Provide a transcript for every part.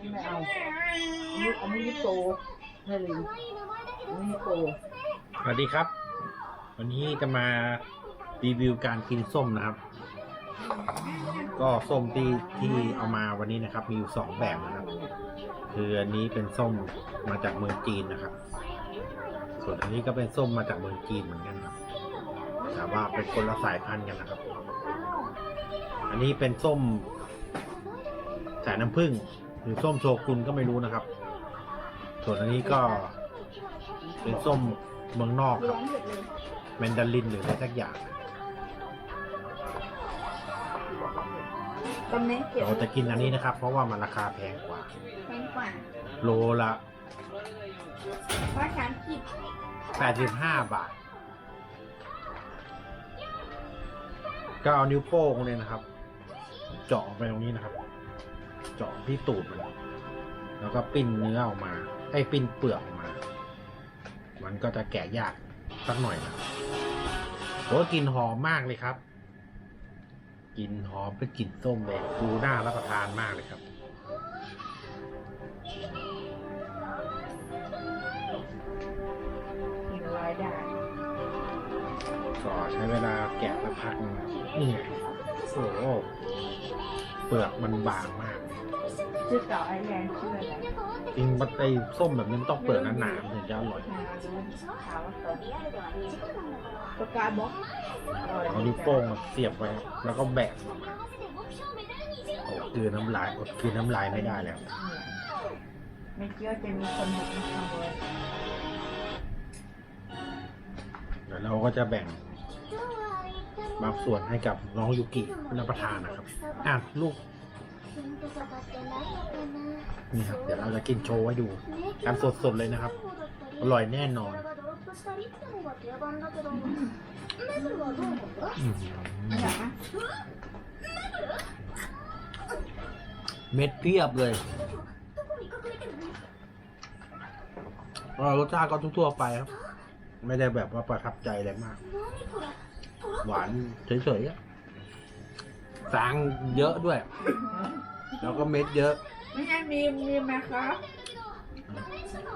ไม่เอาอันนี้อันนี้โตไม่เลิงอันนี้โตสวัสดีครับ วันนี้จะมารีวิวการกินส้มนะครับ ก็ส้มที่ที่เอามาวันนี้นะครับ มีอยู่สองแบบนะครับ คืออันนี้เป็นส้มมาจากเมืองจีนนะครับ ส่วนอันนี้ก็เป็นส้มมาจากเมืองจีนเหมือนกันครับ แต่ว่าเป็นคนละสายพันธุ์กันนะครับ อันนี้เป็นส้มสายน้ำผึ้ง รือส้มโชกุนก็ไม่รู้นะครับ ส่วนอันนี้ก็เป็นส้มเมืองนอกครับแมนดารินหรืออะไรสักอย่างตำแหน่งเกี่ยวเราจะกินอันนี้นะครับ เพราะว่ามันราคาแพงกว่า แพงกว่า โลละเพราะฉันคิด85บาท ก็เอานิ้วโป้งเนี่ยนะครับ เจาะไปตรงนี้นะครับ เจาะที่ตูดมัน แล้วก็ปิ้นเนื้อออกมาให้ปิ้นเปลือกออกมา มันก็จะแกะยากสักหน่อยนะโอ้กลินหอมมากเลยครับกลิ่นหอมเป็นกลิ่นส้มเลยดูน่ารับประทานมากเลยครับกินรายได้ก็ใช้เวลาแกะสักพักหนึงนี่ไงโอ้โหเปลือกมันบางมาก ชื่อเก่าไอแลนด์ชื่ออะไรจริงมันไอส้มแบบนี้มันต้องเปลือกหนาๆมันถึงจะอร่อยมาดูถามว่าตอนปากกาบล็อกเอานิ้วโป้งมาเสียบไว้แล้วก็แบะโอ้คือน้ำลายอดคือน้ำลายไม่ได้แล้วไม่เชื่อจะมีคนบอกมาทำเลยเดี๋ยวเราก็จะแบ่งบางส่วนให้กับน้องยูกิรับประทานนะครับอะลูก นี่ครับ เดี๋ยวเราจะกินโชว์ให้ดูการสดๆเลยนะครับ อร่อยแน่นอนเม็ดเพียบเลยรสชาติก็ทั่วๆไปครับ ไม่ได้แบบว่าประทับใจอะไรมาก หวานเฉยๆอะ สางเยอะด้วย แล้วก็เม็ดเยอะ ไม่ใช่มีมีไหมครับ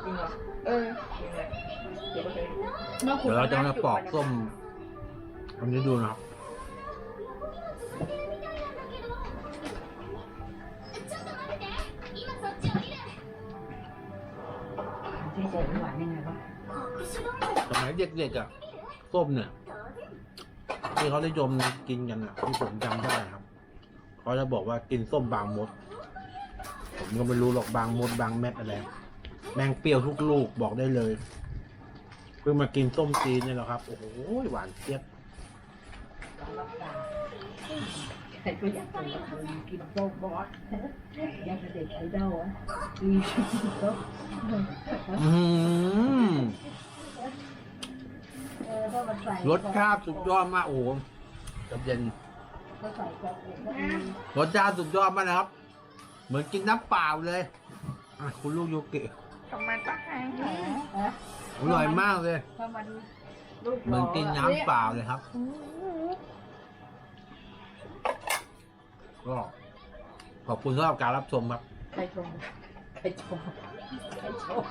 จริงเหรอเออเดี๋ยวไปเดี๋ยวเราจะมาปอกส้มอันนี้ดูนะครับที่ใส่หวานยังไงบ้างสมัยเด็กๆอะส้มเนี่ยที่เขาได้ยมกินกันอะที่ผมจำได้ครับ เขาจะบอกว่ากินส้มบางมด ผมก็ไม่รู้หรอกบางมดบางเม็ดอะไรแมงเปรี้ยวทุกลูกบอกได้เลยเพิ่งมากินส้มจีนเนี่ยแหละครับ โอ้โหหวานเจี๊ยบรับตาใครก็อยากจะกินโจ๊กบอสอยากจะเด็กไอดอลอะมีโจ๊กอืมเออถ้ามันใส่รสชาติสุดยอดมากโอ้โหจะเย็นถ้าใส่ก รอบก็ดีรสชาติสุดยอดมากนะครับ เหมือนกินน้ำเปล่าเลยอะคุณลูกยูกิทำไมต้องให้แหมอร่อยมากเลยถ้ามันลูกเหมือนกินน้ำเปล่าเลยครับก็ขอบคุณสำหรับการรับชมครับใครชมใครชมใครชม